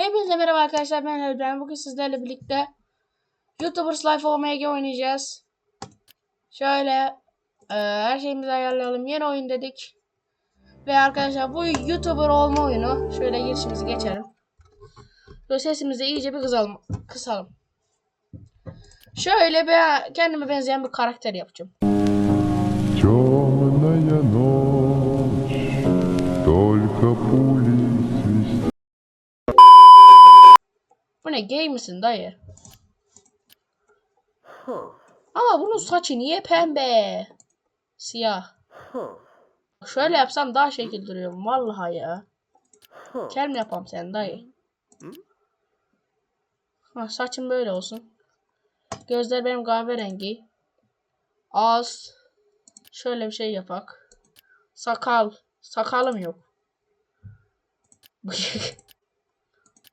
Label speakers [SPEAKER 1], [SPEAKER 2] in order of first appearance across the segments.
[SPEAKER 1] Hepinize merhaba arkadaşlar ben Elben. Bugün sizlerle birlikte YouTubers Life OMG oynayacağız. Şöyle e, her şeyimizi ayarlayalım. Yeni oyun dedik. Ve arkadaşlar bu YouTuber olma oyunu. Şöyle girişimizi geçelim. Böyle sesimizi iyice bir kısalım. kısalım. Şöyle bir kendime benzeyen bir karakter yapacağım.
[SPEAKER 2] Темная ночь, только пули
[SPEAKER 1] Bu ne gay misin dayı? Ama bunun saçı niye pembe? Siyah. Şöyle yapsam daha şekil duruyor. Vallahi ya. Kel mi yapam sen dayı? Ha, saçım böyle olsun. Gözler benim kahverengi. Ağız. Şöyle bir şey yapak. Sakal. Sakalım yok.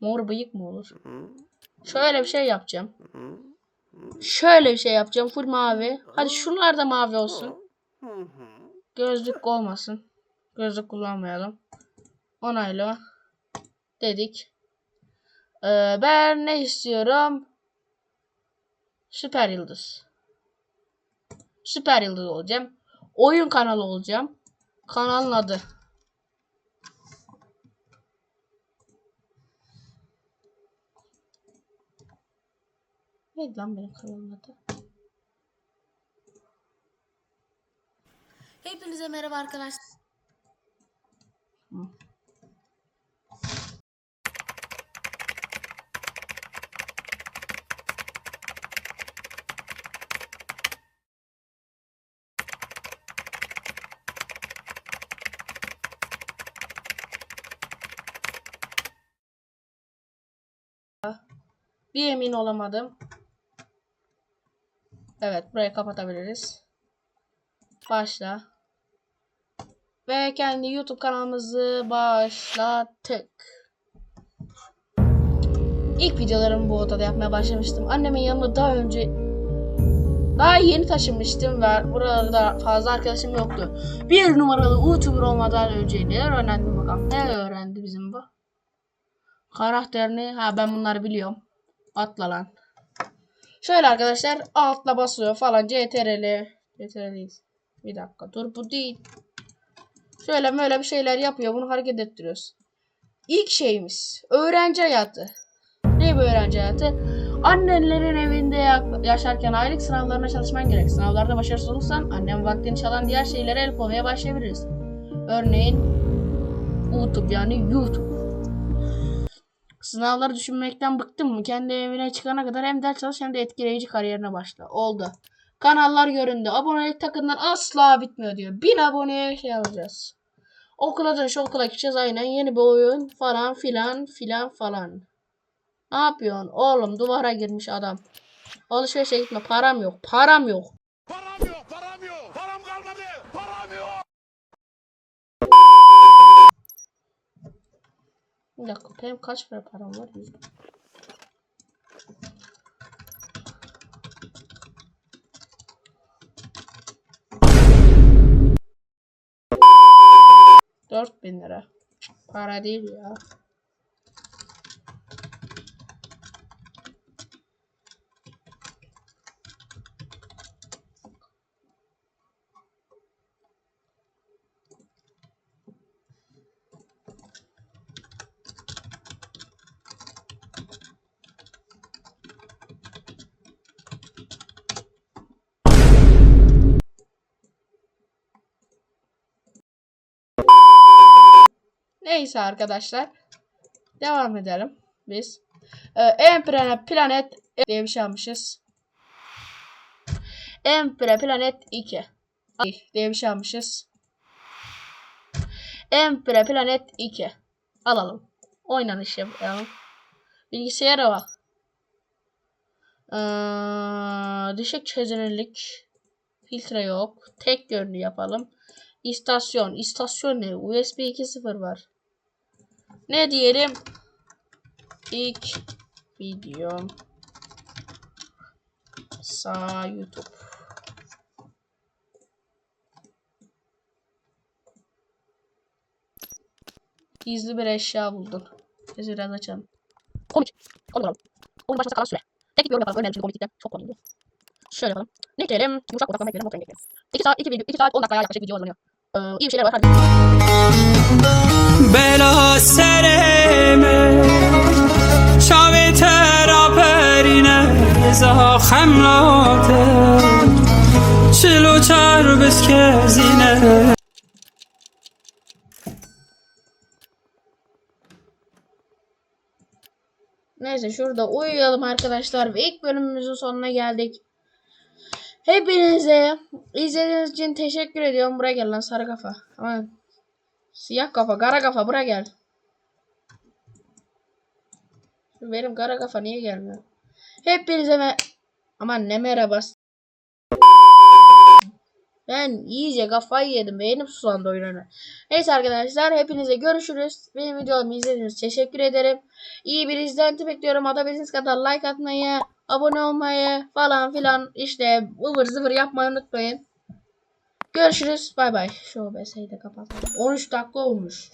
[SPEAKER 1] Mor bıyık mı olur? Şöyle bir şey yapacağım. Şöyle bir şey yapacağım. Full mavi. Hadi şunlar da mavi olsun. Gözlük olmasın. Gözlük kullanmayalım. Onayla. Dedik. Ee, ben ne istiyorum? Süper Yıldız. Süper Yıldız olacağım. Oyun kanalı olacağım. Kanalın adı. Neydi lan benim kanalımın adı? Hepinize merhaba arkadaşlar. Hı. Bir emin olamadım. Evet burayı kapatabiliriz. Başla. Ve kendi YouTube kanalımızı başlattık. İlk videolarımı bu odada yapmaya başlamıştım. Annemin yanına daha önce daha yeni taşınmıştım ve burada fazla arkadaşım yoktu. Bir numaralı YouTuber olmadan önce neler öğrendim bakalım. Ne öğrendi bizim bu? Karakterini ha ben bunları biliyorum. Atla lan. Şöyle arkadaşlar altla basıyor falan CTRL. CTRL değil. Bir dakika dur bu değil. Şöyle böyle bir şeyler yapıyor. Bunu hareket ettiriyoruz. İlk şeyimiz öğrenci hayatı. Ne bu öğrenci hayatı? Annenlerin evinde ya- yaşarken aylık sınavlarına çalışman gerek. Sınavlarda başarısız olursan annem vaktini çalan diğer şeylere el koymaya başlayabiliriz. Örneğin YouTube yani YouTube. Sınavları düşünmekten bıktım mı? Kendi evine çıkana kadar hem ders çalış hem de etkileyici kariyerine başla. Oldu. Kanallar göründü. Abonelik takımdan asla bitmiyor diyor. 1000 aboneye şey alacağız. Okula dönüş okula gideceğiz aynen. Yeni bir oyun falan filan filan falan. Ne yapıyorsun? Oğlum duvara girmiş adam. Alışverişe gitme. Param yok. Param yok.
[SPEAKER 3] Param yok, param yok. Param kalmadı. Param yok.
[SPEAKER 1] Bir dakika. Benim kaç para param var? Yüz. Dört bin lira. Para değil ya. Neyse arkadaşlar. Devam edelim biz. Ee, Emperor Planet diye bir şey almışız. Emperor Planet 2 diye bir şey almışız. Emperor Planet 2 alalım. Oynanış yapalım. Bilgisayara bak. Ee, düşük çözünürlük. Filtre yok. Tek yönlü yapalım. İstasyon. İstasyon ne? USB 2.0 var. Ne diyelim? İlk videom sağ YouTube. Gizli bir eşya buldum. Sesi biraz açalım. Komik. Hadi bakalım. Oyun başlasına kalan süre. Teknik yorum yapalım. Önemli çünkü komiklikten. Çok komikti. Şöyle yapalım. Ne ekleyelim? Yumuşak odaklanma ekleyelim. Motor ekleyelim. 2 saat, 2, 2 saat 10 dakikaya yaklaşık video hazırlanıyor. Ee, iyi bir şeyler var. Hadi.
[SPEAKER 4] Bela sereme Şavet raperine Zahem late Çilo çar biz
[SPEAKER 1] Neyse şurada uyuyalım arkadaşlar ve ilk bölümümüzün sonuna geldik. Hepinize izlediğiniz için teşekkür ediyorum. Buraya gel lan sarı kafa. Aman. Siyah kafa, kara kafa buraya gel. Benim kara kafa niye gelmiyor? Hepinize me Aman ne merhaba. Ben iyice kafayı yedim. Beynim sulandı oyununa. Neyse arkadaşlar hepinize görüşürüz. Benim videomu izlediğiniz için teşekkür ederim. İyi bir izlenti bekliyorum. Atabildiğiniz kadar like atmayı, abone olmayı falan filan işte ıvır zıvır yapmayı unutmayın. Görüşürüz. Bay bay. Şu OBS'yi de kapatalım. 13 dakika olmuş.